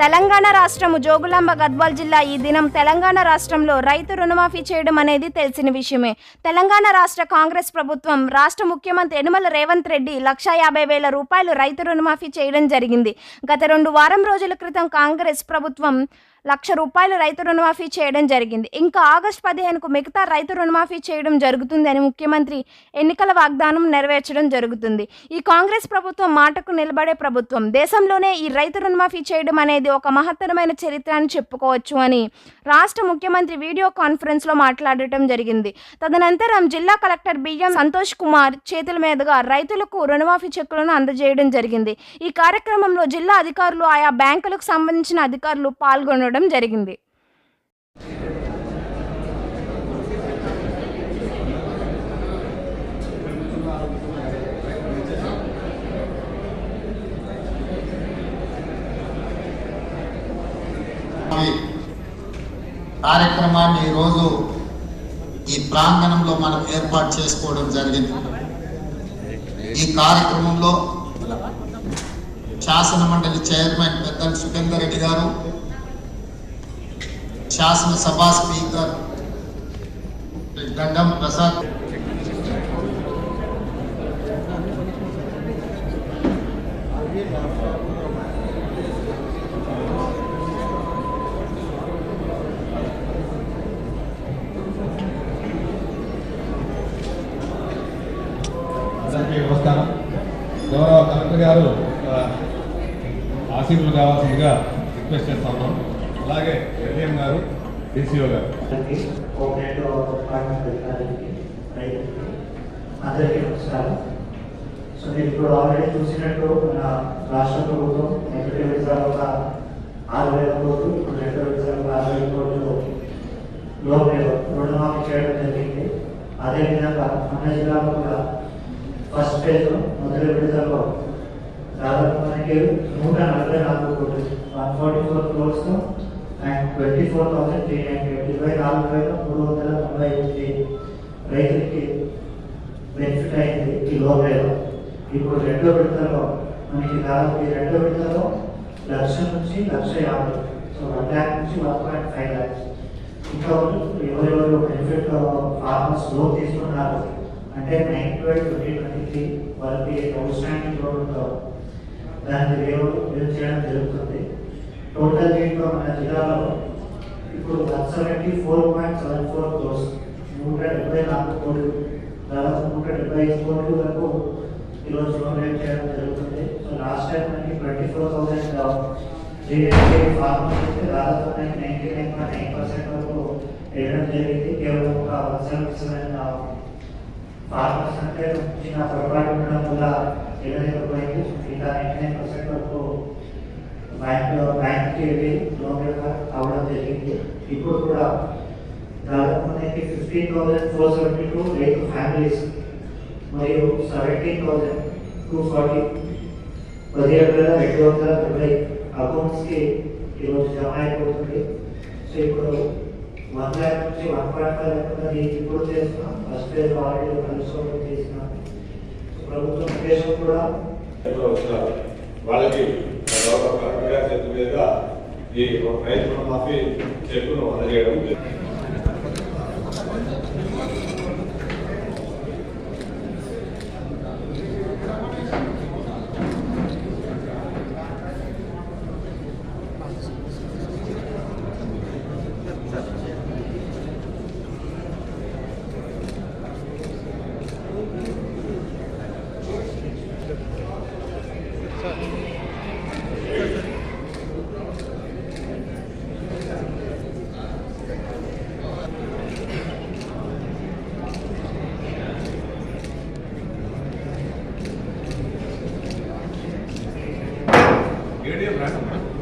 తెలంగాణ రాష్ట్రము జోగులాంబ గద్వాల్ జిల్లా ఈ దినం తెలంగాణ రాష్ట్రంలో రైతు రుణమాఫీ చేయడం అనేది తెలిసిన విషయమే. తెలంగాణ రాష్ట్ర కాంగ్రెస్ ప్రభుత్వం రాష్ట్ర ముఖ్యమంత్రి యనుమల రేవంత్ రెడ్డి లక్షా యాభై వేల రూపాయలు రైతు రుణమాఫీ చేయడం జరిగింది. గత రెండు వారం రోజుల క్రితం కాంగ్రెస్ ప్రభుత్వం లక్ష రూపాయలు రైతు రుణమాఫీ చేయడం జరిగింది. ఇంకా ఆగస్టు పదిహేనుకు మిగతా రైతు రుణమాఫీ చేయడం జరుగుతుందని ముఖ్యమంత్రి ఎన్నికల వాగ్దానం నెరవేర్చడం జరుగుతుంది. ఈ కాంగ్రెస్ ప్రభుత్వం మాటకు నిలబడే ప్రభుత్వం. దేశంలోనే ఈ రైతు రుణమాఫీ చేయడం అనేది ఒక మహత్తరమైన చరిత్ర అని చెప్పుకోవచ్చు అని రాష్ట్ర ముఖ్యమంత్రి వీడియో కాన్ఫరెన్స్లో మాట్లాడటం జరిగింది. తదనంతరం జిల్లా కలెక్టర్ బిఎం సంతోష్ కుమార్ చేతుల మీదుగా రైతులకు రుణమాఫీ చెక్కులను అందజేయడం జరిగింది. ఈ కార్యక్రమంలో జిల్లా అధికారులు ఆయా బ్యాంకులకు సంబంధించిన అధికారులు పాల్గొనడం జరిగింది. కార్యక్రమాన్ని ఈరోజు ఈ ప్రాంగణంలో మనం ఏర్పాటు చేసుకోవడం జరిగింది. ఈ కార్యక్రమంలో శాసన మండలి చైర్మన్ పెద్ద సుఖేందర్ రెడ్డి గారు శాసనసభ స్పీకర్ గంగం ప్రసాద్. నమస్కారం. గౌరవ కలెక్టర్ గారు ఆశీర్వులు కావాల్సిందిగా రిక్వెస్ట్ చేస్తా ఉన్నాం. అలాగే ఎల్ఎం గారు డిసిఓ గారు. అందరికీ నమస్కారం. సో మీరు ఇప్పుడు ఆల్రెడీ చూసినట్టు మన రాష్ట్ర ప్రభుత్వం మొదటి విడతలో ఒక ఆరు వేల కోట్లు ఇప్పుడు రెండో విడతలో ఆరు వేల కోట్లు లోన్ రుణమాఫీ చేయడం జరిగింది. అదేవిధంగా మన జిల్లాలో కూడా ఫస్ట్ ఫేజ్ మొదటి విడతలో దాదాపు మనకి నూట నలభై నాలుగు కోట్లు one forty four crores twenty four thousand three ninety ఇరవై నాలుగు వేల మూడు వందల తొంభై ఎనిమిది రైతులకి బెనిఫిట్ అయింది ఈ లోన్ ఇప్పుడు రెండో విడతలో మనకి దాదాపు ఈ రెండో విడతలో లక్ష నుంచి లక్ష యాభై సో వన్ ల్యాక్ నుంచి వన్ పాయింట్ ఫైవ్ ల్యాక్స్ ఇంకా ఎవరెవరు బెనిఫిట్ ఫార్మర్స్ లోన్ తీసుకున్నారు? అంటే nine twelve twenty twenty three వాళ్ళకి అవుట్ స్టాండింగ్ లోన్ దాన్ని రేవు రేవు చేయడం జరుగుతుంది. టోటల్ దీంట్లో మన జిల్లాలో ఇప్పుడు one seventy four point seven four crores. నూట డెబ్బై నాలుగు కోట్లు. దాదాపు నూట డెబ్బై ఐదు కోట్లు వరకు ఈరోజు లోన్ రేట్ చేయడం జరుగుతుంది. సో లాస్ట్ టైం మనకి ట్వంటీ ఫోర్ థౌసండ్ ఫార్మర్స్ అయితే దాదాపు మనకి ninety nine point nine percent వరకు వేయడం జరిగింది. కేవలం ఒక వన్ సెవెంటీ సెవెన్ ఫార్మర్స్ అంటే చిన్న పొరపాటు ఉండడం వల్ల ఇవ్వలేకపోయింది ఇంకా నైంటీ నైన్ పర్సెంట్ వరకు బ్యాంక్ బ్యాంక్కి వెళ్ళి లోన్ అవ్వడం జరిగింది. ఇప్పుడు కూడా దాదాపు మనకి fifteen thousand four seventy two రైతు ఫ్యామిలీస్ మరియు సెవెంటీన్ థౌసండ్ టూ ఫార్టీ పదిహేడు వేల రెండు వందల డెబ్బై అకౌంట్స్కి ఈరోజు జమ అయిపోతుంది. సో ఇప్పుడు వన్ ల్యాక్ నుంచి వన్ పాయింట్ ఫైవ్ ల్యాక్ ఉన్నది ఇప్పుడు చేస్తున్నాం. ఫస్ట్ ఫేజ్ ఆల్రెడీ కలుసుకోవడం చేసినాం ప్రభుత్వం ఉద్దేశం కూడా వాళ్ళకి తర్వాత కలెక్టర్ గారి చేతుల మీదుగా ఈ రైతు రుణమాఫీ చెక్కును అందజేయడం ఏరియా బ్రాండ్